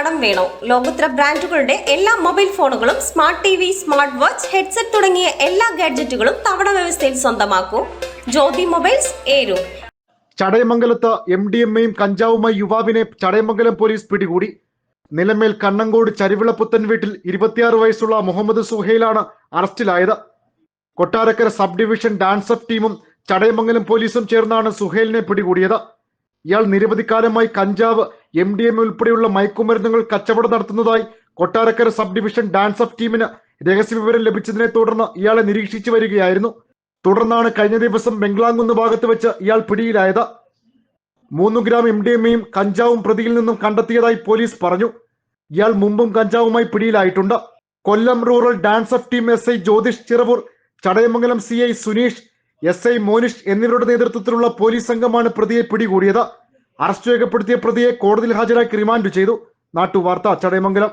കടം വേണോ? ലോകോത്തര ബ്രാൻഡുകളുടെ എല്ലാ മൊബൈൽ ഫോണുകളും smart T V smart watch headset തുടങ്ങിയ എല്ലാ ഗാഡ്ജറ്റുകളും തവണ വ്യവസ്ഥയിൽ സ്വന്തമാക്കൂ. ജ്യോതി മൊബൈൽസ് ഏരു. ചടയമംഗലത്ത് എം ഡി എം എയും കഞ്ചാവുമായി യുവാവിനെ ചടയമംഗലം പോലീസ് പിടികൂടി. നിലമേൽ കണ്ണങ്കോട് ചരിവിളപ്പുത്തൻ വീട്ടിൽ ഇരുപത്തിയാറ് വയസ്സുള്ള മുഹമ്മദ് സുഹൈലാണ് അറസ്റ്റിലായത്. Kottarakkara sub division DANSAF ടീമും ചടയമംഗലം പോലീസും ചേർന്നാണ് സുഹൈലിനെ പിടികൂടിയത്. ഇയാൾ നിരവധി കാലമായി കഞ്ചാവ് എം ഡി എം ഉൾപ്പെടെയുള്ള മയക്കുമരുന്നുകൾ കച്ചവടം നടത്തുന്നതായി Kottarakkara sub division DANSAF ടീമിന് രഹസ്യവിവരം ലഭിച്ചതിനെ തുടർന്ന് ഇയാളെ നിരീക്ഷിച്ചു വരികയായിരുന്നു. തുടർന്നാണ് കഴിഞ്ഞ ദിവസം ബംഗ്ലാംകുന്ന് ഭാഗത്ത് വെച്ച് ഇയാൾ പിടിയിലായത്. മൂന്ന് ഗ്രാം എം ഡി എമ്മയും കഞ്ചാവും പ്രതിയിൽ നിന്നും കണ്ടെത്തിയതായി പോലീസ് പറഞ്ഞു. ഇയാൾ മുമ്പും കഞ്ചാവുമായി പിടിയിലായിട്ടുണ്ട്. Kollam rural DANSAF team S I Jyothish Chiravoor Chadayamangalam C I Suneesh S I Monish എന്നിവരുടെ നേതൃത്വത്തിലുള്ള പോലീസ് സംഘമാണ് പ്രതിയെ പിടികൂടിയത്. അറസ്റ്റ് രേഖപ്പെടുത്തിയ പ്രതിയെ കോടതിയിൽ ഹാജരാക്കി റിമാൻഡ് ചെയ്തു. നാട്ടുവാർത്ത ചടയമംഗലം.